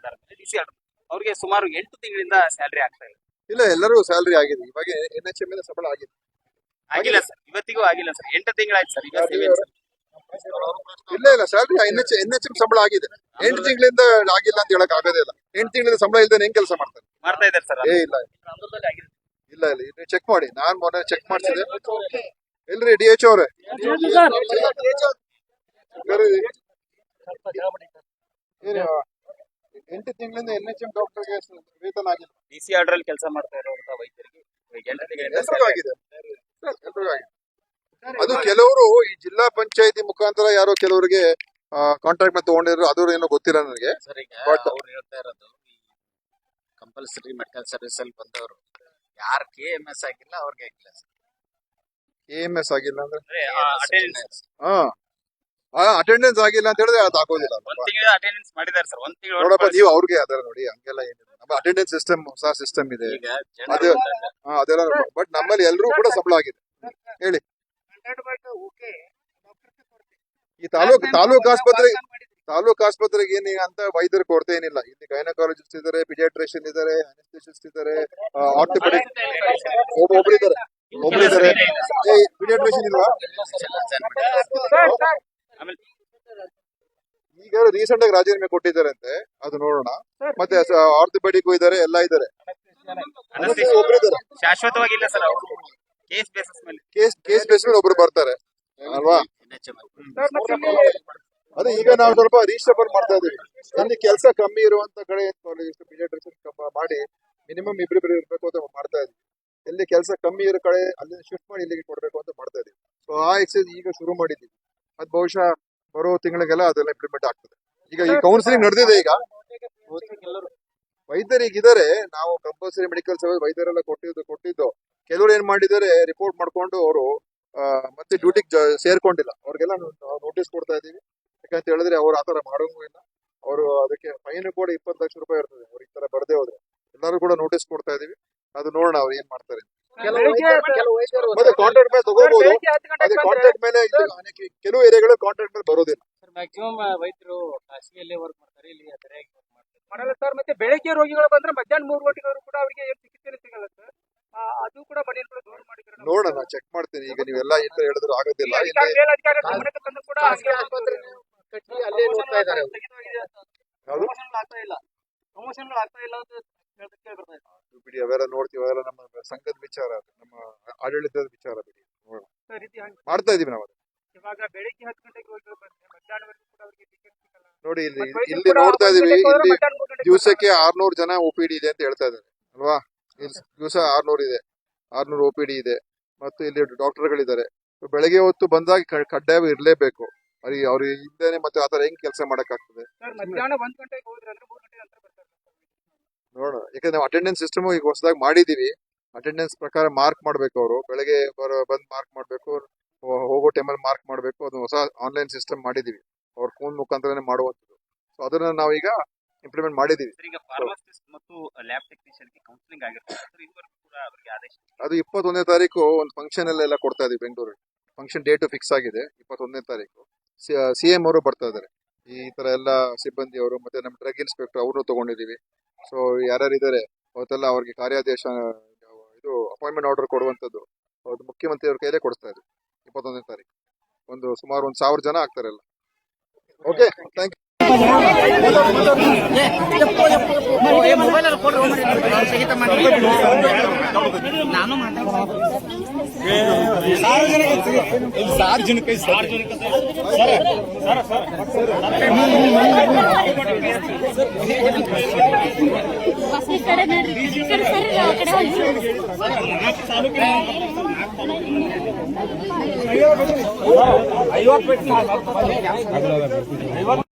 ಆಧಾರದ ಮೇಲೆ D C ಅವ್ರಿಗೆ ಸುಮಾರು ಎಂಟು ತಿಂಗಳಿಂದ ಸ್ಯಾಲರಿ ಆಗ್ತಾ ಇಲ್ಲ ಇಲ್ಲ ಎಲ್ಲರೂ ಸ್ಯಾಲರಿ ಆಗಿದೆ. ಇವಾಗ ಎನ್ ಎಚ್ ಎಂ ಸಂಬಳ ಆಗಿದೆ. ಆಗಿಲ್ಲ ಸರ್. ಇವತ್ತಿಗೂ ಆಗಿಲ್ಲ ಸರ್. ಎಂಟು ತಿಂಗಳಾಯ್ತು ಸರ್. ಇವತ್ತು. ಇಲ್ಲ ಇಲ್ಲ. Salary N H N H M ಸಂಬಳ ಆಗಿದೆ. ಎಂಟು ತಿಂಗಳಿಂದ ಆಗಿಲ್ಲ ಅಂತ ಹೇಳಕ್ ಆಗೋದೇ ಇಲ್ಲ. ಎಂಟು ತಿಂಗಳಿಂದ ಸಂಬಳ ಇಲ್ಲದೆ ಹೆಂಗ್ ಕೆಲಸ ಮಾಡ್ತಾರೆ? ಮಾಡ್ತಾ ಇದ್ದಾರೆ ಸರ್. ಏ ಇಲ್ಲ ಇಲ್ಲ. ಇಲ್ಲ ನೀವು ಚೆಕ್ ಮಾಡಿ. ನಾನ್ ಮೊನ್ನೆ ಚೆಕ್ ಮಾಡಿಸಿದೆ. ಇಲ್ರಿ ಡಿ ಎಚ್ ಅವ್ರೆ? ಏನು? ಎಂಟು ತಿಂಗಳಿಂದ ಎನ್ ಎಚ್ ಎಂ ಡಾಕ್ಟರ್ಗೆ ವೇತನ ಆಗಿಲ್ಲ. ಡಿ ಸಿ ಆರ್ಡರ್ ಅಲ್ಲಿ ಕೆಲಸ ಮಾಡ್ತಾ ಇರುವಂತಹ ವೈದ್ಯರಿಗೆ ಈಗ ಎಲ್ರಿಗೂ ಎಲ್ರಿಗೂ ಆಗಿದೆ ಅದು ಕೆಲವರು ಈ ಜಿಲ್ಲಾ ಪಂಚಾಯತಿ ಮುಖಾಂತರ ಯಾರೋ ಕೆಲವರಿಗೆ ಕಾಂಟ್ರಾಕ್ಟ್ ಮತ್ತೆ ತಗೊಂಡಿರೋ ಅದು ಏನೋ ಗೊತ್ತಿಲ್ಲ ನನಗೆ. ಸರ್ ಈಗ But- ಅವ್ರು ಹೇಳ್ತಾ ಇರೋದು ಕಂಪಲ್ಸರಿ ಮೆಡಿಕಲ್ ಸರ್ವಿಸ್ ಅಲ್ಲಿ ಬಂದವರು ಯಾರು ಕೆ ಎಂ ಎಸ್ ಆಗಿಲ್ಲ ಅವ್ರಿಗೆ ಆಗಿಲ್ಲ ಕೆ ಎಂ ಎಸ್ ಆಗಿಲ್ಲ ಅಂದ್ರೆ? ಅಂದ್ರೆ ಹಾ. ಅಟೆಂಡೆನ್ಸ್ ಆಗಿಲ್ಲ ಅಂತ ಹೇಳಿದ್ರೆ ಅದು ಹಾಕೋದಿಲ್ಲ ಒಂದ್ ತಿಂಗಳ ಅಟೆಂಡೆನ್ಸ್ ಸರ್ ಒಂದ್ ನೋಡಪ್ಪ ತಿಂಗಳು ನೀವು ಅವ್ರಿಗೆ ಅದರ ನೋಡಿ ಹಂಗೆಲ್ಲ ಏನಿಲ್ಲ. ನಮ್ಮ ಅಟೆಂಡೆನ್ಸ್ ಸಿಸ್ಟಮ್ ಹೊಸ ಸಿಸ್ಟಮ್ ಇದೆ. ಈಗ ಅದು ಹಾ, ಅದೆಲ್ಲ ಬಟ್ ನಮ್ಮಲ್ಲಿ ಎಲ್ಲರೂ ಕೂಡ ಸಫಲ ಆಗಿದೆ. ಹೇಳಿ. ಈ ತಾಲೂಕ್ ತಾಲೂಕ್ ಆಸ್ಪತ್ರೆ ತಾಲೂಕ್ ಆಸ್ಪತ್ರೆಗೆ ಏನಿ ಅಂತ ವೈದ್ಯರು ಕೊರತೆ ಏನಿಲ್ಲ. ಇಲ್ಲಿ ಗೈನಕಾಲಜಿಸ್ಟ್ ಇದಾರೆ ಪಿಡಿಯಾಟ್ರಿಷಿಯನ್ ಇದಾರೆ ಅನೆಸ್ಥಿಸಿಸ್ಟ್ ಇದಾರೆ ಆರ್ಥೋಪೆಡಿಕ್ ಒಬ್ಬ ಒಬ್ರು ಇದಾರೆ. ಒಬ್ರು ಪಿಡಿಯಾಟ್ರಿಷಿಯನ್ ಇಲ್ವಾ? ಆಮೇಲೆ ಈಗ ರೀಸೆಂಟ್ ಆಗಿ ರಾಜೀನಾಮೆ ಕೊಟ್ಟಿದ್ದಾರಂತೆ ಅದು ನೋಡೋಣ. ಮತ್ತೆ ಆರ್ಥೋಪೆಡಿಕ್ ಇದಾರೆ ಎಲ್ಲ ಇದಾರೆ. ಶಾಶ್ವತವಾಗಿ ಇಲ್ಲ ಸರ್ ಅವರು. ಕೇಸ್ ಬೇಸಿಸ್ ಮೇಲೆ. ಕೇಸ್ ಕೇಸ್ ಬೇಸ್ ಮೇಲೆ ಒಬ್ರು ಬರ್ತಾರೆ. ಅಲ್ವಾ? ಅದೇ ಈಗ ನಾವು ಸ್ವಲ್ಪ ರೀಸ್ಟಬಲ್ ಮಾಡ್ತಾ ಇದೀವಿ. ಅಲ್ಲಿ ಕೆಲಸ ಕಮ್ಮಿ ಇರುವಂತ ಕಡೆ ಮಾಡಿ ಮಿನಿಮಮ್ ಇಬ್ರಿಬ್ರು ಇರ್ಬೇಕು ಅಂತ ಮಾಡ್ತಾ ಇದೀವಿ. ಎಲ್ಲಿ ಕೆಲಸ ಕಮ್ಮಿ ಇರೋ ಕಡೆ ಅಲ್ಲಿ ಶಿಫ್ಟ್ ಮಾಡಿ ಇಲ್ಲಿಗೆ ಕೊಡ್ಬೇಕು ಅಂತ ಮಾಡ್ತಾ ಇದೀವಿ. ಸೊ ಆ ಎಕ್ಸೈಸ್ ಈಗ ಶುರು ಮಾಡಿದ್ದೀವಿ ಅದು ಬಹುಶಃ ಬರೋ ತಿಂಗಳಿಗೆಲ್ಲ ಅದೆಲ್ಲ ಇಂಪ್ಲಿಮೆಂಟ್ ಆಗ್ತದೆ. ಈಗ ಈ ಕೌನ್ಸಿಲಿಂಗ್ ನಡೆದಿದೆ ಈಗ. ವೈದ್ಯರಿಗಿದ್ದಾರೆ ನಾವು ಕಂಪಲ್ಸರಿ ಮೆಡಿಕಲ್ ಸರ್ವಿಸ್ ವೈದ್ಯರೆಲ್ಲ ಕೊಟ್ಟಿದ್ದು ಕೊಟ್ಟಿದ್ದು. ಕೆಲವರು ಏನ್ ಮಾಡಿದ್ದಾರೆ ರಿಪೋರ್ಟ್ ಮಾಡ್ಕೊಂಡು ಅವರು ಮತ್ತೆ ಡ್ಯೂಟಿಗೆ ಸೇರ್ಕೊಂಡಿಲ್ಲ. ಅವ್ರಿಗೆಲ್ಲ ನೋಟಿಸ್ ಕೊಡ್ತಾ ಇದೀವಿ ಯಾಕಂತ ಹೇಳಿದ್ರೆ ಅವ್ರು ಆತರ ಮಾಡೋಂಗೂ ಇಲ್ಲ. ಅವರು ಅದಕ್ಕೆ ಫೈನ್ ಕೂಡ ಇಪ್ಪತ್ತು ಲಕ್ಷ ರೂಪಾಯಿ ಇರ್ತದೆ. ಅವ್ರು ಈ ತರ ಬರ್ದೇ ಹೋದ್ರೆ. ಎಲ್ಲರೂ ಕೂಡ ನೋಟಿಸ್ ಕೊಡ್ತಾ ಇದೀವಿ ಅದು ನೋಡೋಣ ಅವ್ರು ಏನ್ ಮಾಡ್ತಾರೆ. ಮತ್ತೆ ಕಾಂಟ್ರಾಕ್ಟ್ ಮೇಲೆ ತಗೋಬಹುದು ಅದೇ ಕಾಂಟ್ರಾಕ್ಟ್ ಮೇಲೆ ಕೆಲವು ಏರಿಯಾಗಳು ಕಾಂಟ್ರಾಕ್ಟ್ ಮೇಲೆ ಬರೋದಿಲ್ಲ. ಮ್ಯಾಕ್ಸಿಮಮ್ ವೈದ್ಯರು ಖಾಸಗಿಯಲ್ಲೇ ವರ್ಕ್ ಮಾಡ್ತಾರೆ ಇಲ್ಲಿ ಸರಿಯಾಗಿ ವರ್ಕ್ ಮಾಡ್ತಾರೆ? ಮಾಡಲ್ಲ ಸರ್ ಮತ್ತೆ ಬೆಳಗ್ಗೆ ರೋಗಿಗಳು ಬಂದ್ರೆ ಮಧ್ಯಾಹ್ನ ಮೂರು ಗಂಟೆಗಳು ಕೂಡ ಅವರಿಗೆ ಏನು ಚಿಕಿತ್ಸೆ ಸಿಗಲ್ಲ ಸರ್. ಅದು ಕೂಡ ಮನೆಯಲ್ಲಿ ಕೂಡ ದೂರ ಮಾಡಿದ್ರೆ ನೋಡೋಣ ಚೆಕ್ ಮಾಡ್ತೀನಿ. ಈಗ ನೀವೆಲ್ಲ ಎಂತ ತರ ಹೇಳಿದ್ರು ಆಗೋದಿಲ್ಲ? ಪ್ರಮೋಷನ್ ಆಗ್ತಾ ಇಲ್ಲ. ಪ್ರಮೋಷನ್ ಆಗ್ತಾ ಇಲ್ಲ ಬರ್ತಾ. ಬಿಡಿ ಅವೆಲ್ಲ ನೋಡ್ತೀವಿ ಅವೆಲ್ಲ ನಮ್ಮ ಸಂಘದ ವಿಚಾರ ಅದು ನಮ್ಮ ಆಡಳಿತದ ವಿಚಾರ ಬಿಡಿ. ನೋಡೋಣ ಸರ್, ಇದು ಹಂಗೆ. ಮಾಡ್ತಾ ಇದೀವಿ ನಾವು. ಅದು. ಇವಾಗ ಬೆಳಿಗ್ಗೆ ಹತ್ತು ಗಂಟೆಗೆ ರೋಗಿಗಳು ಬಂದ್ರೆ ಮಧ್ಯಾಹ್ನವರೆಗೂ ಕೂಡ ಅವರಿಗೆ ಟಿಕೆಟ್ ಸಿಗಲ್ಲ. ನೋಡಿ ಇಲ್ಲಿ ಮತ್ತೆ ವೈದ್ಯರು ಇಲ್ಲಿ ಕೂಡ ನೋಡ್ತಾ ಒಂದ್ ಇದೀವಿ ಗಂಟೆಗೆ ಹೋದ್ರೆ ಇಲ್ಲಿ ಮಧ್ಯಾಹ್ನ ಮೂರು ಗಂಟೆಗೆ ದಿವಸಕ್ಕೆ ಆರ್ನೂರು ಜನ ಒ ಪಿ ಡಿ ಇದೆ ಅಂತ ಹೇಳ್ತಾ ಇದ್ದಾರೆ ಅಲ್ವಾ? ಇಲ್ಲಿ ದಿವಸ ಆರ್ನೂರು ಇದೆ ಆರ್ನೂರು ಒ ಪಿ ಡಿ ಇದೆ. ಮತ್ತು ಇಲ್ಲಿ ಡಾಕ್ಟರ್ಗಳಿದ್ದಾರೆ. ಬೆಳಗ್ಗೆ ಹೊತ್ತು ಬಂದಾಗ ಕ- ಕಡ್ಡಾಯ ಇರಲೇಬೇಕು. ಅವ್ರಿಗೆ ಅವ್ರಿಗೆ ಇಲ್ದೇನೆ ಮತ್ತೆ ಆತರ ಹೆಂಗ್ ಕೆಲಸ ಮಾಡಕ್ಕಾಗ್ತದೆ? ಸರ್ ಮಧ್ಯಾಹ್ನ ಒಂದ್ ಗಂಟೆಗೆ ಹೋದ್ರೆ ಅಂದ್ರೆ ಮೂರು ಗಂಟೆ ನಂತರ ಬರ್ತಾರೆ ನೋಡೋಣ ಯಾಕಂದ್ರೆ ನಾವು ಅಟೆಂಡೆನ್ಸ್ ಸಿಸ್ಟಮ್ ಈಗ ಹೊಸದಾಗಿ ಮಾಡಿದೀವಿ. ಅಟೆಂಡೆನ್ಸ್ ಪ್ರಕಾರ ಮಾರ್ಕ್ ಮಾಡ್ಬೇಕು ಅವರು. ಬೆಳಗ್ಗೆ ಬರೋ ಬಂದ್ ಮಾರ್ಕ್ ಮಾಡ್ಬೇಕು. ಹೋಗೋ ಟೈಮಲ್ಲಿ ಮಾರ್ಕ್ ಮಾಡ್ಬೇಕು. ಅದು ಹೊಸ ಆನ್ಲೈನ್ ಸಿಸ್ಟಮ್ ಮಾಡಿದೀವಿ. ಅವ್ರ ಫೋನ್ ಮುಖಾಂತರನೇ ಮಾಡುವಂಥದ್ದು. ಸೊ ಅದನ್ನ ನಾವೀಗ ಇಂಪ್ಲಿಮೆಂಟ್ ಮಾಡಿದೀವಿ. ಅದು ಇಪ್ಪತ್ತೊಂದನೇ ತಾರೀಕು ಒಂದು ಫಂಕ್ಷನ್ ಎಲ್ಲ ಕೊಡ್ತಾ ಇದೀವಿ ಬೆಂಗಳೂರಲ್ಲಿ. ಫಂಕ್ಷನ್ ಡೇಟ್ ಫಿಕ್ಸ್ ಆಗಿದೆ. ಇಪ್ಪತ್ತೊಂದನೇ ತಾರೀಕು. ಸಿ ಎಂ ಅವರು ಬರ್ತಾ ಇದ್ದಾರೆ. ಈ ತರ ಎಲ್ಲ ಸಿಬ್ಬಂದಿ ಅವರು ಮತ್ತೆ ನಮ್ಮ ಡ್ರಗ್ ಇನ್ಸ್ಪೆಕ್ಟರ್ ಅವರು ತಗೊಂಡಿದೀವಿ ಸೊ ಯಾರ್ಯಾರು ಇದಾರೆ ಅವತ್ತೆಲ್ಲ ಅವ್ರಿಗೆ ಕಾರ್ಯಾದೇಶ ಇದು ಅಪಾಯಿಂಟ್ಮೆಂಟ್ ಆರ್ಡರ್ ಕೊಡುವಂಥದ್ದು ಅದು ಮುಖ್ಯಮಂತ್ರಿ ಅವ್ರ ಕೈಲೇ ಕೊಡಿಸ್ತಾ ಇದ್ರು ಇಪ್ಪತ್ತೊಂದನೇ ತಾರೀಕು ಒಂದು ಸುಮಾರು ಒಂದು ಸಾವಿರ ಜನ ಆಗ್ತಾರಲ್ಲ ಓಕೆ ಥ್ಯಾಂಕ್ ಈ ಹೋಗಿ